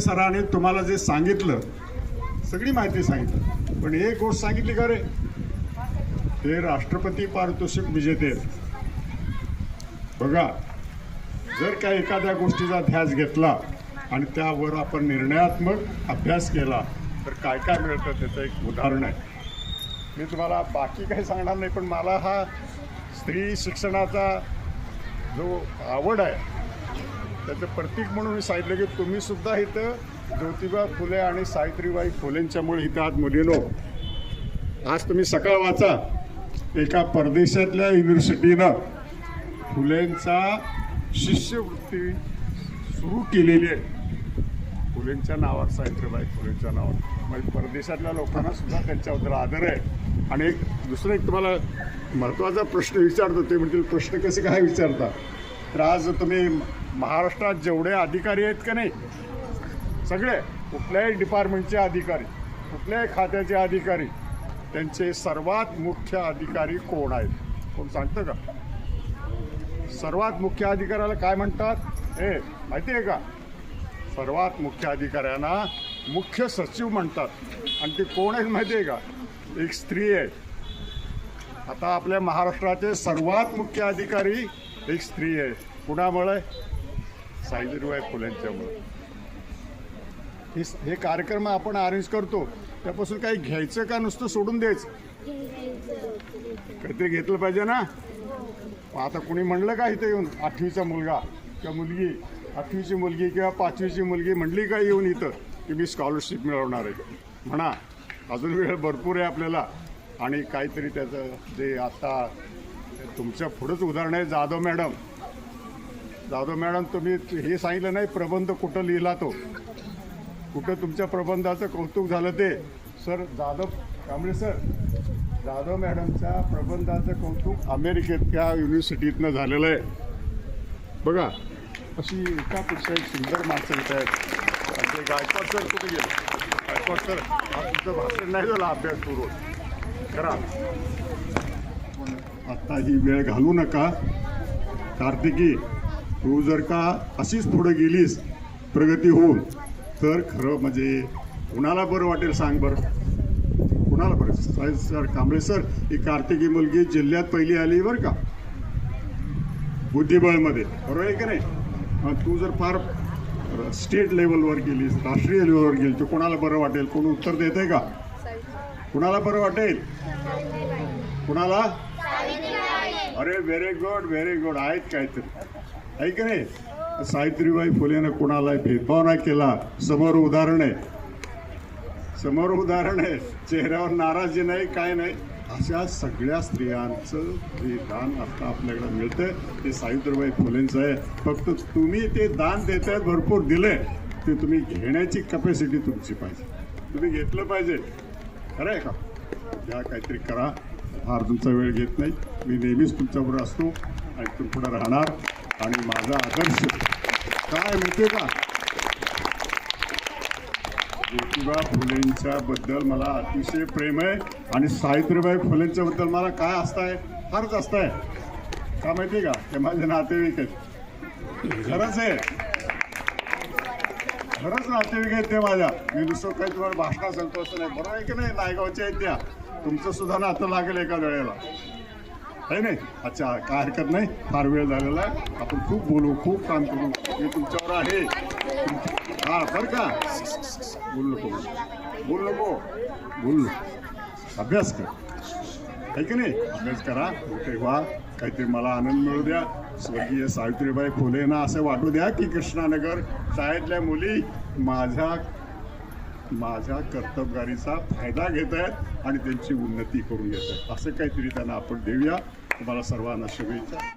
सरांनी तुम्हाला जे सांगितलं सगळी माहिती सांगितली. पण एक गोष्ट सांगितली का रे? ते राष्ट्रपती पारितोषिक विजेते बघा जर का एखाद्या गोष्टीचा ध्यास घेतला आणि त्यावर आपण निर्णयात्मक अभ्यास केला तर काय काय मिळतं त्याचं एक उदाहरण आहे. मी तुम्हाला बाकी काही सांगणार नाही पण मला हा स्त्री शिक्षणाचा जो आवड आहे त्याचं प्रतीक म्हणून मी सांगितलं की तुम्ही सुद्धा इथं ज्योतिबा फुले आणि सावित्रीबाई फुलेंच्यामुळे इथं आज मुलीनो आज तुम्ही सकाळ वाचा. एका परदेशातल्या युनिव्हर्सिटीनं फुलेंचा शिष्यवृत्ती सुरू केलेली आहे. फुलेंच्या नावावर सावित्रीबाई फुलेंच्या नावावर. म्हणजे परदेशातल्या लोकांना सुद्धा त्यांच्याबद्दल आदर आहे. आणि एक दुसरं एक तुम्हाला महत्त्वाचा प्रश्न विचारतो. ते म्हणजे प्रश्न कसे काय विचारता? तर आज तुम्ही महाराष्ट्रात जेवढे अधिकारी आहेत का नाही सगळे कुठल्याही डिपार्टमेंटचे अधिकारी कुठल्याही खात्याचे अधिकारी त्यांचे सर्वात मुख्य अधिकारी कोण आहेत? कोण सांगतं का? सर्वात मुख्य अधिकाऱ्याला काय म्हणतात? हे माहिती आहे का? सर्वात मुख्य अधिकाऱ्यांना मुख्य सचिव म्हणतात. आणि ते कोण आहेत माहिती आहे का? एक स्त्री आहे. आता आपल्या महाराष्ट्राचे सर्वात मुख्य अधिकारी एक स्त्री आहे. कुणामुळे? सावित्रीबाई फुलेंच्यामुळे हे हे कार्यक्रम आपण अरेंज करतो. त्यापासून काही घ्यायचं का नुसतं सोडून द्यायचं? काहीतरी घेतलं पाहिजे ना? आता कुणी म्हणलं का इथे येऊन? आठवीचा मुलगा किंवा मुलगी. आठवीची मुलगी किंवा पाचवीची मुलगी म्हणली का येऊन इथं? की मी स्कॉलरशिप मिळवणार आहे. म्हणा अजून वेळ भरपूर आहे आपल्याला. आणि काहीतरी त्याचं जे आता तुमच्या पुढंच उदाहरण आहे जाधव मॅडम. जाधव मॅडम तुम्ही हे सांगितलं नाही प्रबंध कुठं लिहिला तो? कुठं तुमच्या प्रबंधाचं कौतुक झालं ते? सर जाधव कांबळे सर जाधव मॅडमच्या प्रबंधाचं कौतुक अमेरिकेतल्या युनिव्हर्सिटीतनं झालेलं आहे. बघा अशी एकापेक्षा एक सुंदर माणसं येत आहेत. आणि गायकवाड सर कुठे गेले? गायकवाड सर हा तुमचं भाषण नाही झालं अभ्यासपूर्वक. करा. आत्ता ही वेळ घालू नका. कार्तिकी तू जर का अशीच पुढे गेलीस प्रगती होऊन तर खरं म्हणजे कुणाला बरं वाटेल सांग बरं? कुणाला बरं? साहेब सर कांबळे सर ही कार्तिकी मुलगी जिल्ह्यात पहिली आली बरं का? बुद्धिबळमध्ये. बरोबर आहे की नाही? तू जर फार स्टेट लेवलवर गेलीस राष्ट्रीय लेवलवर गेली तर कोणाला बरं वाटेल? कोण उत्तर देत आहे का? कुणाला बरं वाटेल? कुणाला? अरे व्हेरी गुड व्हेरी गुड आहेत काहीतरी. ऐक नाही? सावित्रीबाई फुलेनं कुणाला भेदभाव नाही केला. समोर उदाहरण आहे. समोर उदाहरण आहे. चेहऱ्यावर नाराजी नाही काय नाही. अशा सगळ्या स्त्रियांचं जे दान आता आपल्याकडे मिळतंय. ते सावित्रीबाई फुलेंचं आहे. फक्त तुम्ही ते दान देत आहेत भरपूर दिले ते तुम्ही घेण्याची कपॅसिटी तुमची पाहिजे. तुम्ही घेतलं पाहिजे. खरं आहे का? या काहीतरी करा. फार तुमचा वेळ घेत नाही मी नेहमीच तुमच्याबरोबर असतो. आणि तुम पुढे राहणार. आणि माझा आदर्श. काय म्हणते का? ज्योतिबा फुलेंच्या बद्दल मला अतिशय प्रेम आहे. आणि सावित्रीबाई फुलेंच्या बद्दल मला काय असताय? फारच आहे का माहिती का? ते माझे नातेवाईक आहेत. खरंच आहे. खरंच नातेवाईक आहेत ते माझ्या. मी दुसरं काही तुम्हाला भाषणा सांगतो असं नाही. बरोबर आहे की नाही? नायगावच्या आहेत त्या. तुमचं सुद्धा नातं लागेल एका वेळेला. आहे नाही? अच्छा काय हरकत नाही. फार वेळ झालेला आहे. आपण खूप बोलू खूप काम करू. मी तुमच्यावर आहे. हा बरं का? बोल नको. बोल नको. बोल अभ्यास कर. आहे की नाही? अभ्यास करा. मोठे व्हा. काहीतरी मला आनंद मिळू द्या. स्वर्गीय सावित्रीबाई फुलेंना असं वाटू द्या की कृष्णानगर शाळेतल्या मुली माझ्या माझ्या कर्तबगारीचा फायदा घेत आहेत आणि त्यांची उन्नती करून घेत आहेत. असं काहीतरी त्यांना आपण देऊया. तुम्हाला सर्वांना शुभेच्छा.